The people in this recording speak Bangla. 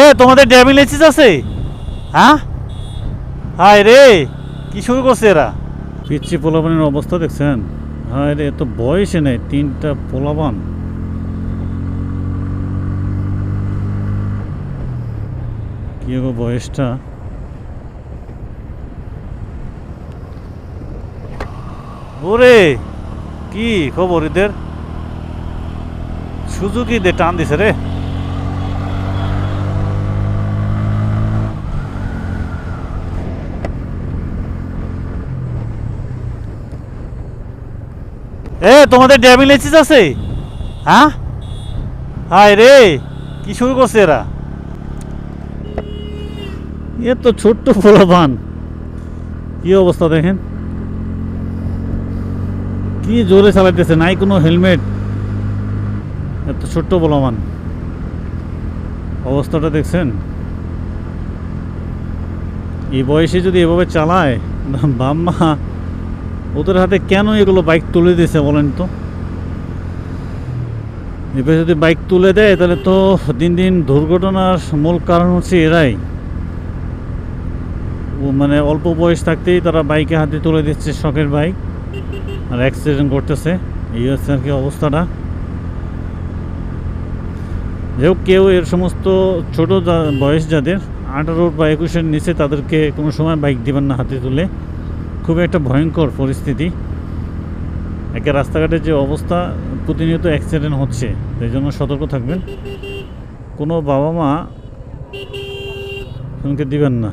এ তোমাদের ড্রাইভিং লাইসেন্স আছে? হ্যাঁ? হায় রে কি শুরু করছে এরা? পিচ্ছি পোলাবানের অবস্থা দেখছেন? হায় রে এত বয়সে নেই তিনটা পোলাবান কি গো বয়সটা? ওরে কি খবর এদের? সুজুকি দে টান দিছে রে। এ, তোমাদের ড্রাইভিং লাইসেন্স আছে? হ্যাঁ? হায় রে, কি শুরু করছে এরা? এ তো ছোট্ট ফোলাবান কি অবস্থা দেখেন? কি জোরে চালাইতেছে, নাই কোনো হেলমেট। এত ছোট্ট বলমান অবস্থাটা দেখছেন? এই বয়সে যদি এভাবে চালায়, বাম্মা। ওদের হাতে কেন এগুলো বাইক তুলে দিয়েছে বলেন তো? এবার যদি বাইক তুলে দেয়, তাহলে তো দিন দিন দুর্ঘটনার মূল কারণ হচ্ছে এরাই। ও মানে অল্প বয়স থাকতেই তারা বাইকে হাতে তুলে দিচ্ছে শখের বাইক আর অ্যাক্সিডেন্ট করতেছে। এই হচ্ছে আর কি অবস্থাটা। যাই কেউ এর সমস্ত ছোট বয়স যাদের আঠারো বা একুশের নিচে তাদেরকে কোনো সময় বাইক দিবেন না হাতে তুলে। খুব একটা ভয়ঙ্কর পরিস্থিতি। একে রাস্তাঘাটের যে অবস্থা, প্রতিনিয়ত অ্যাক্সিডেন্ট হচ্ছে সেই জন্য সতর্ক থাকবেন। কোনো বাবা মা দিবেন না।